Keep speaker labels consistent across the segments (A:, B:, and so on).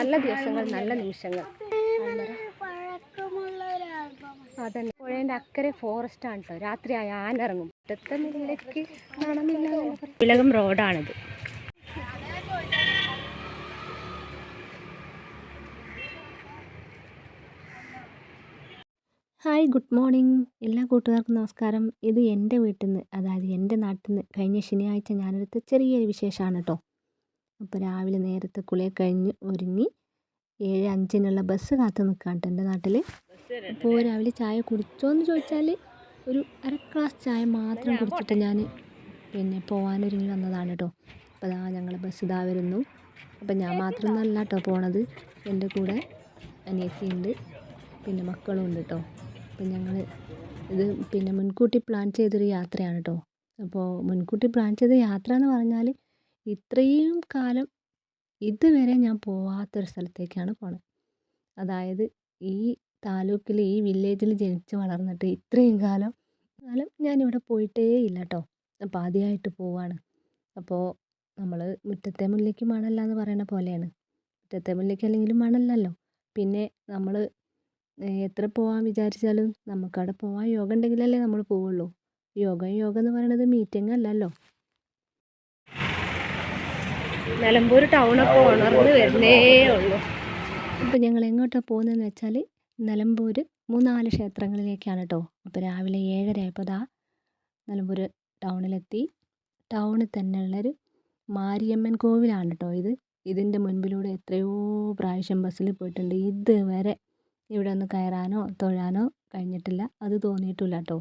A: നല്ല ദിവസങ്ങൾ നല്ല നിമിഷങ്ങൾ. അതന്നെ. പുഴേന്റെ അക്കരെ ഫോറസ്റ്റ് ആണ് കേട്ടോ രാത്രി ആയ ആന ഇറങ്ങും മുറ്റത്തെ മണമില്ല വിലകം റോഡാണിത്. Hi good morning. എല്ലാ കൂട്ടുകാർക്കും നമസ്കാരം. ഇത് എന്റെ വീട്ടിൽ നിന്ന് അതായത് എന്റെ നാട്ടിൽ നിന്ന് കഴിഞ്ഞ ശനിയാഴ്ച ഞാനെടുത്ത ചെറിയൊരു വിശേഷമാണ് കേട്ടോ അപ്പോൾ രാവിലെ നേരത്തെ കുളിയൊക്കെ കഴിഞ്ഞ് ഒരുങ്ങി ഏഴ് അഞ്ചിനുള്ള ബസ് കാത്തു നിൽക്കാൻ എന്റെ നാട്ടിൽ അപ്പോൾ രാവിലെ ചായ കുടിച്ചോ എന്ന് ചോദിച്ചാൽ ഒരു അര ഗ്ലാസ് ചായ മാത്രം കുടിച്ചിട്ട് ഞാൻ പിന്നെ പോകാനൊരുങ്ങി വന്നതാണ് കേട്ടോ അപ്പോൾ അതാ ഞങ്ങൾ ബസ് ഇതാ വരുന്നു. അപ്പം ഞാൻ മാത്രമൊന്നല്ല കേട്ടോ പോണത്. എന്റെ കൂടെ അനിയത്തിയുണ്ട് പിന്നെ മക്കളും ഉണ്ട് കേട്ടോ അപ്പം ഞങ്ങൾ ഇത് പിന്നെ മുൻകൂട്ടി പ്ലാൻ ചെയ്തൊരു യാത്രയാണ് കേട്ടോ അപ്പോൾ മുൻകൂട്ടി പ്ലാൻ ചെയ്ത യാത്ര എന്ന് പറഞ്ഞാൽ ഇത്രയും കാലം ഇതുവരെ ഞാൻ പോവാത്തൊരു സ്ഥലത്തേക്കാണ് പോണത്. അതായത് ഈ താലൂക്കിൽ ഈ വില്ലേജിൽ ജനിച്ച് വളർന്നിട്ട് ഇത്രയും കാലം കാലം ഞാനിവിടെ പോയിട്ടേ ഇല്ല കേട്ടോ അപ്പോൾ ആദ്യമായിട്ട് പോവാണ്. അപ്പോൾ നമ്മൾ മുറ്റത്തെ മുല്ലയ്ക്ക് മണല്ല എന്ന് പറയണ പോലെയാണ്. മുറ്റത്തെ മുല്ലയ്ക്ക് അല്ലെങ്കിലും മണല്ലല്ലോ. പിന്നെ നമ്മൾ എത്ര പോകാൻ വിചാരിച്ചാലും നമുക്കവിടെ പോകാൻ യോഗ ഉണ്ടെങ്കിലല്ലേ നമ്മൾ പോവുള്ളൂ. യോഗ യോഗ എന്ന് പറയണത് മീറ്റിംഗ് അല്ലല്ലോ. നിലമ്പൂർ ടൗണൊക്കെ ഉണർന്ന് വരുന്നേ ഉള്ളൂ. അപ്പോൾ ഞങ്ങൾ എങ്ങോട്ടാണ് പോകുന്നതെന്ന് വെച്ചാൽ നിലമ്പൂർ മൂന്നാൽ ക്ഷേത്രങ്ങളിലേക്കാണ് കേട്ടോ അപ്പോൾ രാവിലെ ഏഴര ആയപ്പോൾ ദാ നിലമ്പൂർ ടൗണിലെത്തി ടൗണിൽ തന്നെ തന്നെയുള്ളൊരു മാരിയമ്മൻ കോവിലാണ് കേട്ടോ ഇത്. ഇതിന്റെ മുൻപിലൂടെ എത്രയോ പ്രാവശ്യം ബസ്സിൽ പോയിട്ടുണ്ട്. ഇതുവരെ ഇവിടെ ഒന്ന് കയറാനോ തൊഴാനോ കഴിഞ്ഞിട്ടില്ല. അത് തോന്നിയിട്ടില്ല കേട്ടോ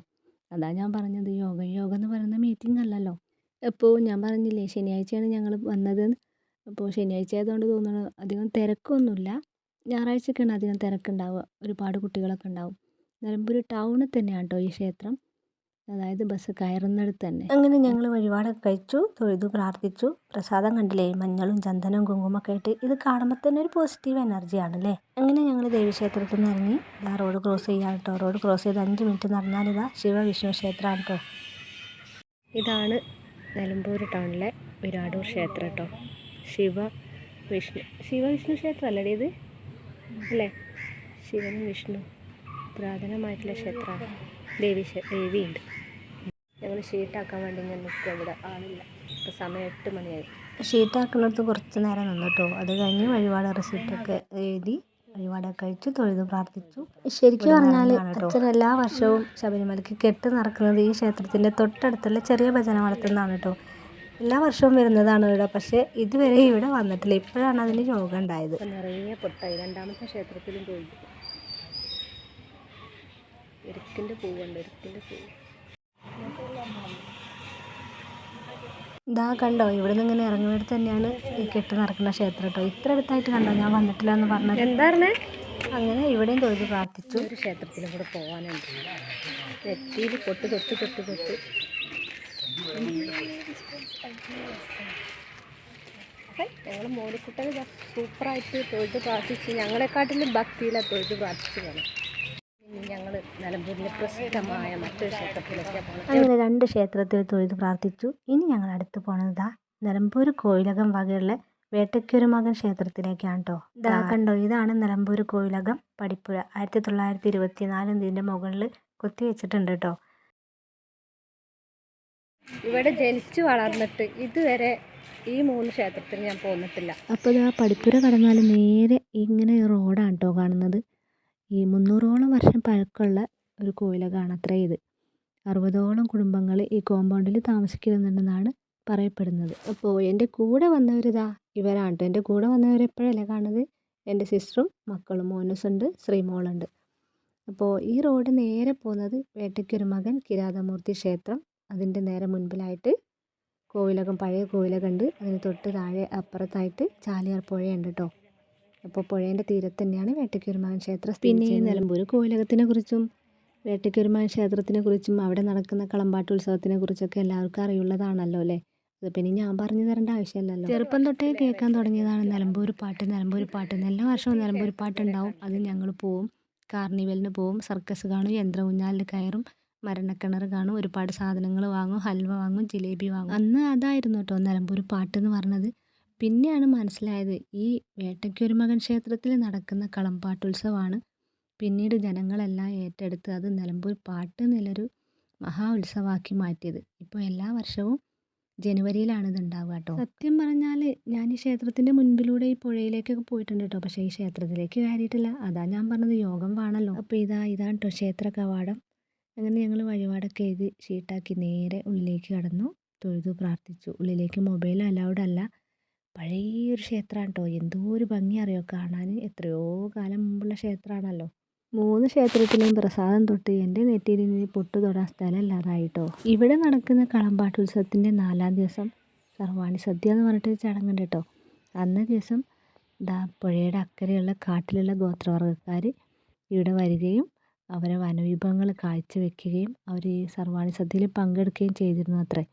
A: അതാ ഞാൻ പറഞ്ഞത്. യോഗ യോഗ എന്ന് പറയുന്ന മീറ്റിംഗ് അല്ലല്ലോ. എപ്പോൾ ഞാൻ പറഞ്ഞില്ലേ ശനിയാഴ്ചയാണ് ഞങ്ങൾ വന്നത്. അപ്പോൾ ശനിയാഴ്ച ആയതുകൊണ്ട് തോന്നുന്നു അധികം തിരക്കൊന്നുമില്ല. ഞായറാഴ്ചയൊക്കെയാണ് അധികം തിരക്കുണ്ടാവുക. ഒരുപാട് കുട്ടികളൊക്കെ ഉണ്ടാവും. നിലമ്പൂർ ടൗണിൽ തന്നെയാണ് കേട്ടോ ഈ ക്ഷേത്രം. അതായത് ബസ് കയറുന്നിടത്ത് തന്നെ. അങ്ങനെ ഞങ്ങൾ വഴിപാടൊക്കെ കഴിച്ചു തൊഴുതു പ്രാർത്ഥിച്ചു. പ്രസാദം കണ്ടില്ലേ? മഞ്ഞളും ചന്ദനവും കുങ്കുമൊക്കെ ആയിട്ട്. ഇത് കാണുമ്പോൾ തന്നെ ഒരു പോസിറ്റീവ് എനർജിയാണ് അല്ലേ? അങ്ങനെ ഞങ്ങൾ ദേവീക്ഷേത്രത്തിൽ നിന്ന് ഇറങ്ങി. ഇതാ റോഡ് ക്രോസ് ചെയ്യാൻ കേട്ടോ റോഡ് ക്രോസ് ചെയ്ത് അഞ്ച് മിനിറ്റ് നടന്നാൽ ഇതാ ശിവ വിഷ്ണു ക്ഷേത്രമാണ് കേട്ടോ ഇതാണ് നിലമ്പൂർ ടൗണിലെ വിരാടൂർ ക്ഷേത്രം കേട്ടോ ശിവ വിഷ്ണു. ശിവവിഷ്ണു ക്ഷേത്രം അല്ലേ ഇത്? അല്ലേ? ശിവനും വിഷ്ണു പുരാതനമായിട്ടുള്ള ക്ഷേത്രമാണ്. ദേവി ദേവിയുണ്ട്. ഞങ്ങൾ ഷീട്ടാക്കാൻ വേണ്ടി ഞാൻ നിൽക്കുക ഇവിടെ. ആളില്ല. ഇപ്പോൾ സമയം എട്ട് മണിയായി. ഷീട്ടാക്കുന്നിടത്ത് കുറച്ച് നേരം നിന്നു കേട്ടോ. അത് കഴിഞ്ഞ് വഴിപാട് റെസിപ്റ്റൊക്കെ എഴുതി വഴിപാടൊക്കെ കഴിച്ചു തൊഴുതു പ്രാർത്ഥിച്ചു. ശരിക്കും പറഞ്ഞാൽ അച്ഛൻ എല്ലാ വർഷവും ശബരിമലയ്ക്ക് കെട്ട് നടക്കുന്നത് ഈ ക്ഷേത്രത്തിന്റെ തൊട്ടടുത്തുള്ള ചെറിയ ഭജന വളർത്തുന്നതാണ് കേട്ടോ. എല്ലാ വർഷവും വരുന്നതാണ് ഇവിടെ. പക്ഷേ ഇതുവരെ ഇവിടെ വന്നിട്ടില്ല. ഇപ്പോഴാണ് അതിന് രോഗം ഉണ്ടായത്. നിറയെ പൊട്ടായി. രണ്ടാമത്തെ ക്ഷേത്രത്തിലും പോയി. എരുക്കിന്റെ പൂവുണ്ട് എരുക്കിന്റെ പൂവ് ഇതാ കണ്ടോ? ഇവിടെ നിന്ന് ഇങ്ങനെ ഇറങ്ങുന്നിടത്ത് തന്നെയാണ് ഈ കെട്ട് നടക്കുന്ന ക്ഷേത്രം കേട്ടോ. ഇത്ര അടുത്തായിട്ട് കണ്ടോ? ഞാൻ വന്നിട്ടില്ല എന്ന് പറഞ്ഞത് എന്താണ് അങ്ങനെ ഇവിടെയും തൊഴുത് പ്രാർത്ഥിച്ചു. ഒരു ക്ഷേത്രത്തിലും കൂടെ പോകാനുണ്ട് നെറ്റിയിൽ പൊട്ട് തൊട്ട് തൊട്ട് തൊട്ട്. ഞങ്ങൾ മോലിക്കുട്ടന് സൂപ്പറായിട്ട് തൊഴുത് പ്രാർത്ഥിച്ച് ഞങ്ങളെക്കാട്ടിലും ഭക്തിയിലാണ് തൊഴുത് പ്രാർത്ഥിച്ചു ഇനി ഞങ്ങൾ നിലമ്പൂരിലെ പ്രസിദ്ധമായ മറ്റൊരു ക്ഷേത്രത്തിലേക്ക് അങ്ങനെ രണ്ട് ക്ഷേത്രത്തിൽ തൊഴുത് പ്രാർത്ഥിച്ചു. ഇനി ഞങ്ങൾ അടുത്ത് പോണത് നിലമ്പൂർ കോയിലകം വകയുള്ള വേട്ടയ്ക്കൊരുമകൻ ക്ഷേത്രത്തിലേക്കാണ് കേട്ടോ ഇതാ കണ്ടോ ഇതാണ് നിലമ്പൂർ കോയിലകം പടിപ്പുര ആയിരത്തി തൊള്ളായിരത്തി ഇരുപത്തിനാല് ഇതിന്റെ മുകളിൽ കൊത്തി വെച്ചിട്ടുണ്ട് കേട്ടോ ഇവിടെ ജനിച്ചു വളർന്നിട്ട് ഇതുവരെ ഈ മൂന്ന് ക്ഷേത്രത്തിൽ ഞാൻ പോന്നിട്ടില്ല. അപ്പോൾ ആ പടിപ്പുര കടന്നാൽ നേരെ ഇങ്ങനെ റോഡാണ് കേട്ടോ കാണുന്നത്. ഈ മുന്നൂറോളം വർഷം പഴക്കമുള്ള ഒരു കോയിലകാണ് അത്ര ഇത്. അറുപതോളം കുടുംബങ്ങൾ ഈ കോമ്പൗണ്ടിൽ താമസിക്കുന്നുണ്ടെന്നാണ് പറയപ്പെടുന്നത്. അപ്പോൾ എന്റെ കൂടെ വന്നവരിതാ ഇവരാണ് കേട്ടോ എന്റെ കൂടെ വന്നവർ എപ്പോഴല്ലേ കാണുന്നത്? എന്റെ സിസ്റ്ററും മക്കളും മോനസുണ്ട് ശ്രീമോളുണ്ട്. അപ്പോൾ ഈ റോഡ് നേരെ പോകുന്നത് വേട്ടയ്ക്കൊരു മകൻ കിരാതമൂർത്തി ക്ഷേത്രം അതിന്റെ നേരെ മുൻപിലായിട്ട് കോവിലകം പഴയ കോവിലകം ഉണ്ട് അതിന് തൊട്ട് താഴെ അപ്പുറത്തായിട്ട് ചാലിയാർ പുഴയുണ്ട് കേട്ടോ അപ്പോൾ പുഴേന്റെ തീരത്ത് തന്നെയാണ് വേട്ടയ്ക്കൊരുമാൻ ക്ഷേത്രം പിന്നെ ഈ നിലമ്പൂർ കോവിലകത്തിനെ കുറിച്ചും വേട്ടയ്ക്കൊരുമാൻ ക്ഷേത്രത്തിനെ കുറിച്ചും അവിടെ നടക്കുന്ന കളമ്പാട്ട് ഉത്സവത്തിനെ കുറിച്ചൊക്കെ എല്ലാവർക്കും അറിയുള്ളതാണല്ലോ അല്ലേ? അത് ഇനി ഞാൻ പറഞ്ഞു തരേണ്ട ആവശ്യമില്ലല്ലോ. ചെറുപ്പം തൊട്ടേ കേൾക്കാൻ തുടങ്ങിയതാണ് നിലമ്പൂർ പാട്ട് നിലമ്പൂർ പാട്ട്. എല്ലാ വർഷവും നിലമ്പൂർ പാട്ട് ഉണ്ടാവും അത് ഞങ്ങൾ പോവും. കാർണിവലിന് പോവും. സർക്കസ് കാണും. യന്ത്രമുഞ്ഞാലിൽ കയറും. മരണക്കിണർ കാണും ഒരുപാട് സാധനങ്ങൾ വാങ്ങും ഹൽവ വാങ്ങും ജിലേബി വാങ്ങും. അന്ന് അതായിരുന്നു കേട്ടോ നിലമ്പൂർ പാട്ട് എന്ന് പറഞ്ഞത്. പിന്നെയാണ് മനസ്സിലായത് ഈ വേട്ടയ്ക്കൊരു മകൻ ക്ഷേത്രത്തിൽ നടക്കുന്ന കളംപാട്ടുത്സവമാണ്. പിന്നീട് ജനങ്ങളെല്ലാം ഏറ്റെടുത്ത് അത് നിലമ്പൂർ പാട്ട് എന്നുള്ളൊരു മഹാ ഉത്സവമാക്കി മാറ്റിയത്. ഇപ്പോൾ എല്ലാ വർഷവും ജനുവരിയിലാണ് ഇത് ഉണ്ടാവുക കേട്ടോ. സത്യം പറഞ്ഞാൽ ഞാൻ ഈ ക്ഷേത്രത്തിന്റെ മുൻപിലൂടെ ഈ പുഴയിലേക്കൊക്കെ പോയിട്ടുണ്ട് കേട്ടോ. പക്ഷേ ഈ ക്ഷേത്രത്തിലേക്ക് കയറിയിട്ടില്ല. അതാ ഞാൻ പറഞ്ഞത് യോഗം വേണമല്ലോ. അപ്പോൾ ഇതാ ഇതാണ് കേട്ടോ ക്ഷേത്ര കവാടം. അങ്ങനെ ഞങ്ങൾ വഴിപാടൊക്കെ എഴുതി ഷീട്ടാക്കി നേരെ ഉള്ളിലേക്ക് കടന്നു. തൊഴുതു പ്രാർത്ഥിച്ചു. ഉള്ളിലേക്ക് മൊബൈൽ അലൗഡ് അല്ല. പഴയൊരു ക്ഷേത്രമാണ് കേട്ടോ എന്തോ ഒരു ഭംഗി അറിയോ? കാണാൻ എത്രയോ കാലം മുമ്പുള്ള ക്ഷേത്രമാണല്ലോ മൂന്ന് ക്ഷേത്രത്തിലും പ്രസാദം തൊട്ട് എന്റെ നെറ്റിയിൽ നിന്ന് പൊട്ടു തൊടാൻ സ്ഥലമില്ലാതായിട്ടോ ഇവിടെ നടക്കുന്ന കളമ്പാട്ടുത്സവത്തിന്റെ നാലാം ദിവസം സർവാണി സദ്യ എന്ന് പറഞ്ഞിട്ട് ചടങ്ങുണ്ട് കേട്ടോ അന്ന ദിവസം ദാ പുഴയുടെ അക്കരെയുള്ള കാട്ടിലുള്ള ഗോത്രവർഗക്കാർ ഇവിടെ വരികയും അവരെ വനവിഭവങ്ങൾ കാഴ്ചവെക്കുകയും അവർ ഈ സർവാണി സദ്യയിൽ പങ്കെടുക്കുകയും ചെയ്തിരുന്നു അത്രേ.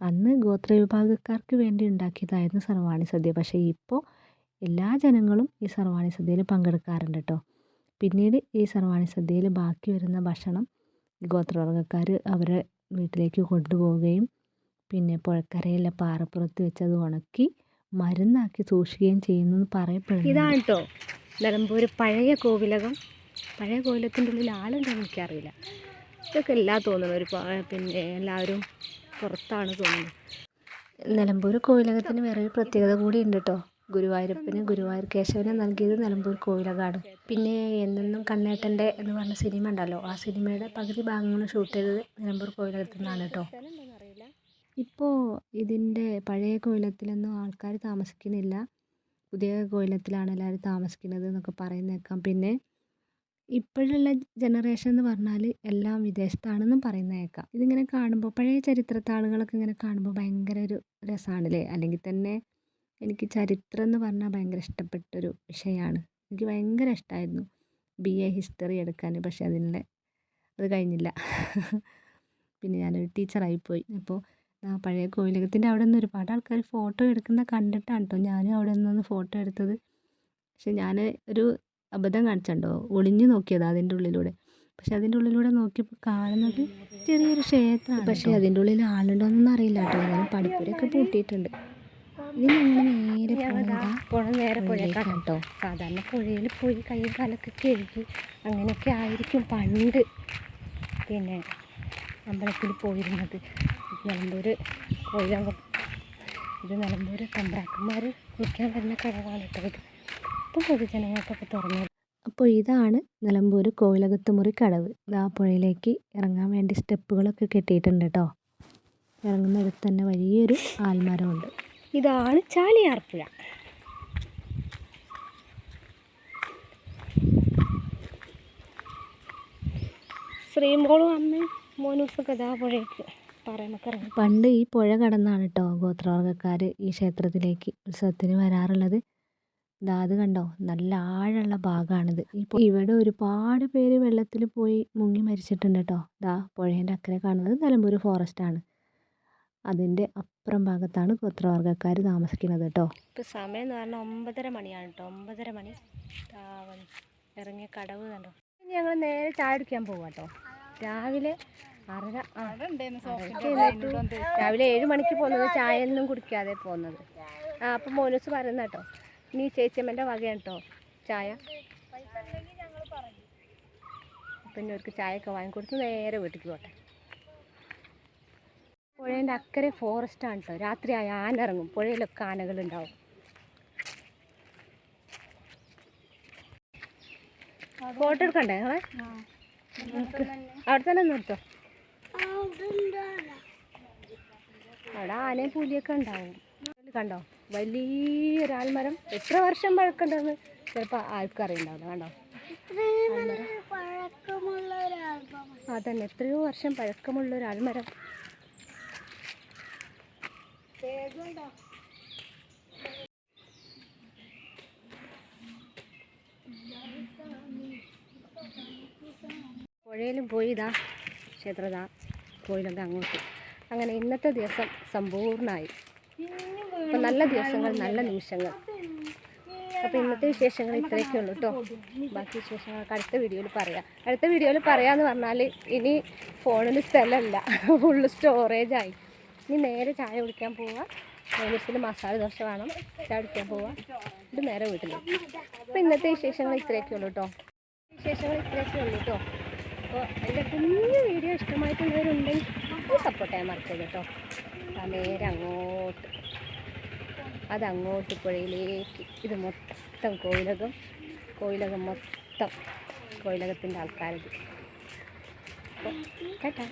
A: അന്ന് ഗോത്ര വിഭാഗക്കാർക്ക് വേണ്ടി ഉണ്ടാക്കിയതായിരുന്നു സർവാണി സദ്യ പക്ഷേ ഇപ്പോൾ എല്ലാ ജനങ്ങളും ഈ സർവാണി സദ്യയിൽ പങ്കെടുക്കാറുണ്ട് കേട്ടോ. പിന്നീട് ഈ സർവാണി സദ്യയിൽ ബാക്കി വരുന്ന ഭക്ഷണം ഗോത്രവർഗക്കാർ അവരെ വീട്ടിലേക്ക് കൊണ്ടുപോവുകയും പിന്നെ പുഴക്കരയിലെ പാറപ്പുറത്ത് വെച്ച് അത് ഉണക്കി മരുന്നാക്കി സൂക്ഷിക്കുകയും ചെയ്യുന്നു പറയപ്പെടുന്നു ഇതാണ് കേട്ടോ. നിലമ്പൂർ പഴയ കോവിലകം. പഴയ കോലത്തിന്റെ ഉള്ളിൽ ആളുണ്ടെന്ന് എനിക്കറിയില്ല. ഇതൊക്കെ എല്ലാ തോന്നുന്നു. ഒരു പിന്നെ എല്ലാവരും പുറത്താണ് തോന്നുന്നത്. നിലമ്പൂർ കോവിലകത്തിന് വേറൊരു പ്രത്യേകത കൂടി ഉണ്ട് കേട്ടോ ഗുരുവായൂരപ്പന് ഗുരുവായൂർ കേശവനെ നൽകിയത് നിലമ്പൂർ കോവിലകമാണ് പിന്നെ എന്നെന്നും കണ്ണേട്ടന്റെ എന്ന് പറഞ്ഞ സിനിമ ഉണ്ടല്ലോ. ആ സിനിമയുടെ പകുതി ഭാഗങ്ങൾ ഷൂട്ട് ചെയ്തത് നിലമ്പൂർ കോവിലകത്തു നിന്നാണ് കേട്ടോ ഇപ്പോൾ ഇതിന്റെ പഴയ കോയിലത്തിലൊന്നും ആൾക്കാർ താമസിക്കുന്നില്ല. പുതിയ കോയിലത്തിലാണ് എല്ലാവരും താമസിക്കുന്നത് എന്നൊക്കെ പറയുന്നേക്കാം. പിന്നെ ഇപ്പോഴുള്ള ജനറേഷൻ എന്ന് പറഞ്ഞാൽ എല്ലാം വിദേശത്താണെന്നും പറയുന്ന കേൾക്കാം ഇതിങ്ങനെ കാണുമ്പോൾ പഴയ ചരിത്രത്താളുകളൊക്കെ ഇങ്ങനെ കാണുമ്പോൾ ഭയങ്കര ഒരു രസമാണല്ലേ അല്ലെങ്കിൽ തന്നെ എനിക്ക് ചരിത്രം എന്ന് പറഞ്ഞാൽ ഭയങ്കര ഇഷ്ടപ്പെട്ടൊരു വിഷയമാണ്. എനിക്ക് ഭയങ്കര ഇഷ്ടമായിരുന്നു ബി എ ഹിസ്റ്ററി എടുക്കാൻ പക്ഷേ അതിനുള്ള അത് കഴിഞ്ഞില്ല. പിന്നെ ഞാനൊരു ടീച്ചറായിപ്പോയി. അപ്പോൾ പഴയ കോവിലകത്തിന്റെ അവിടെ നിന്ന് ഒരുപാട് ആൾക്കാർ ഫോട്ടോ എടുക്കുന്ന കണ്ടിട്ടാണ് കേട്ടോ ഞാനും അവിടെ നിന്ന് ഫോട്ടോ എടുത്തത്. പക്ഷെ ഞാൻ ഒരു അബദ്ധം കാണിച്ചുണ്ടോ? ഒളിഞ്ഞു നോക്കിയതാ അതിന്റെ ഉള്ളിലൂടെ. പക്ഷെ അതിന്റെ ഉള്ളിലൂടെ നോക്കിയപ്പോൾ കാണുന്നത് ചെറിയൊരു ക്ഷേത്രമാണ് പക്ഷേ അതിന്റെ ഉള്ളിൽ ആളുണ്ടോയെന്നൊന്നും അറിയില്ല കേട്ടോ. ഞാൻ പഠിപ്പുരൊക്കെ പൂട്ടിയിട്ടുണ്ട്. ഇനി ഞങ്ങൾ നേരെ പുഴ നേരെ കേട്ടോ. സാധാരണ പുഴയിൽ പോയി കൈ കാലൊക്കെ കഴുകി അങ്ങനെയൊക്കെ ആയിരിക്കും പണ്ട്. പിന്നെ അമ്പലത്തിൽ പോയിരുന്നത് നിലമ്പൂർ കോയിലകം ഇത് നിലമ്പൂർ തമ്പ്രാക്കന്മാർ കുളിക്കാൻ വരുന്ന കടവാണ് കേട്ടോ ഇത്. ഇപ്പം പൊതുജനങ്ങൾക്കൊക്കെ തുറന്നു. അപ്പോൾ ഇതാണ് നിലമ്പൂർ കോയിലകത്തുമുറി കടവ്. ആ പുഴയിലേക്ക് ഇറങ്ങാൻ വേണ്ടി സ്റ്റെപ്പുകളൊക്കെ കെട്ടിയിട്ടുണ്ട് കേട്ടോ. ഇറങ്ങുന്നിടത്ത് തന്നെ വലിയൊരു ആൽമരമുണ്ട്. ഇതാണ് ചാലിയാർപ്പുഴ ശ്രീമോളും അമ്മയും മോനൂസൊക്കെ ഇതാ പുഴയ്ക്ക് പറയുമ്പോൾ പണ്ട് ഈ പുഴ കടന്നാണ് കേട്ടോ ഗോത്രവർഗക്കാർ ഈ ക്ഷേത്രത്തിലേക്ക് ഉത്സവത്തിന് വരാറുള്ളത്. ദാ അത് കണ്ടോ? നല്ല ആഴമുള്ള ഭാഗമാണിത് ഇപ്പോൾ ഇവിടെ ഒരുപാട് പേര് വെള്ളത്തിൽ പോയി മുങ്ങി മരിച്ചിട്ടുണ്ട് കേട്ടോ ദാ പുഴേന്റെ അക്കരെ കാണുന്നത് നിലമ്പൂർ ആണ്. അതിന്റെ അപ്പുറം ഭാഗത്താണ് ഗോത്രവർഗക്കാർ താമസിക്കുന്നത് കേട്ടോ ഇപ്പോൾ സമയം എന്ന് പറഞ്ഞാൽ ഒമ്പതര മണിയാണ് കേട്ടോ ഒമ്പതര മണി. ഇറങ്ങിയ കടവ് കണ്ടോ? ഞങ്ങൾ നേരെ ചായ കുടിക്കാൻ പോവാം കേട്ടോ രാവിലെ ആറര രാവിലെ ഏഴ് മണിക്ക് പോകുന്നത് ചായ ഒന്നും കുടിക്കാതെ പോകുന്നത്. ആ അപ്പം മോനൂസ് പറയുന്ന കേട്ടോ. നീ ചേച്ചിയമ്മന്റെ വകയാണ് ചായ. പിന്നെ അവർക്ക് ചായയൊക്കെ വാങ്ങിക്കൊടുത്ത് നേരെ വീട്ടിലേക്ക് പോട്ടെ. പുഴേന്റെ അക്കരെ ഫോറസ്റ്റ് ആണ് കേട്ടോ രാത്രി ആന ഇറങ്ങും പുഴയിലൊക്കെ ആനകളുണ്ടാവും. ഫോട്ടോ എടുക്കണ്ടേ ഞങ്ങളെ അവിടെ തന്നെ നിർത്തോ. അവിടെ ആനയും പുലിയൊക്കെ ഉണ്ടാവും. കണ്ടോ? വലിയൊരാൽമരം. എത്ര വർഷം പഴക്കണ്ടെന്ന് ചിലപ്പോൾ ആൾക്കറിയുണ്ടാവില്ല കണ്ടോ? അതന്നെ എത്രയോ വർഷം പഴക്കമുള്ള ഒരു ആൽമരം പുഴയിലും പോയി ഇതാ ക്ഷേത്രതാ കോയിലൊക്കെ അങ്ങോട്ട്. അങ്ങനെ ഇന്നത്തെ ദിവസം സമ്പൂർണമായി അപ്പം നല്ല ദിവസങ്ങൾ നല്ല നിമിഷങ്ങൾ. അപ്പോൾ ഇന്നത്തെ വിശേഷങ്ങൾ ഇത്രയൊക്കെ ഉള്ളൂ കേട്ടോ ബാക്കി വിശേഷങ്ങൾക്ക് അടുത്ത വീഡിയോയിൽ പറയാം. അടുത്ത വീഡിയോയിൽ പറയാമെന്ന് പറഞ്ഞാൽ ഇനി ഫോണിൽ സ്ഥലമല്ല ഫുള്ള് സ്റ്റോറേജായി ഇനി നേരെ ചായ കുടിക്കാൻ പോവാം.
B: മിസ്സിന് മസാല ദോശ വേണം. ചായ കുടിക്കാൻ പോവാം. ഇത് നേരെ വീട്ടിൽ അപ്പോൾ ഇന്നത്തെ വിശേഷങ്ങൾ ഇത്രയൊക്കെ ഉള്ളൂ കേട്ടോ വിശേഷങ്ങൾ ഇത്രയൊക്കെ ഉള്ളൂ കേട്ടോ അപ്പോൾ എന്റെ കുഞ്ഞു വീഡിയോ ഇഷ്ടമായിട്ടുള്ളവരുണ്ടെങ്കിൽ സപ്പോർട്ട് ചെയ്യാൻ മറക്കരുത് കേട്ടോ നേരെ അങ്ങോട്ട്. അതങ്ങോട്ട് പുഴയിലേക്ക് ഇത് മൊത്തം കോയിലകം കോയിലകം മൊത്തം കോയിലകത്തിന്റെ ആൾക്കാരത്. അപ്പോൾ കേട്ടാ?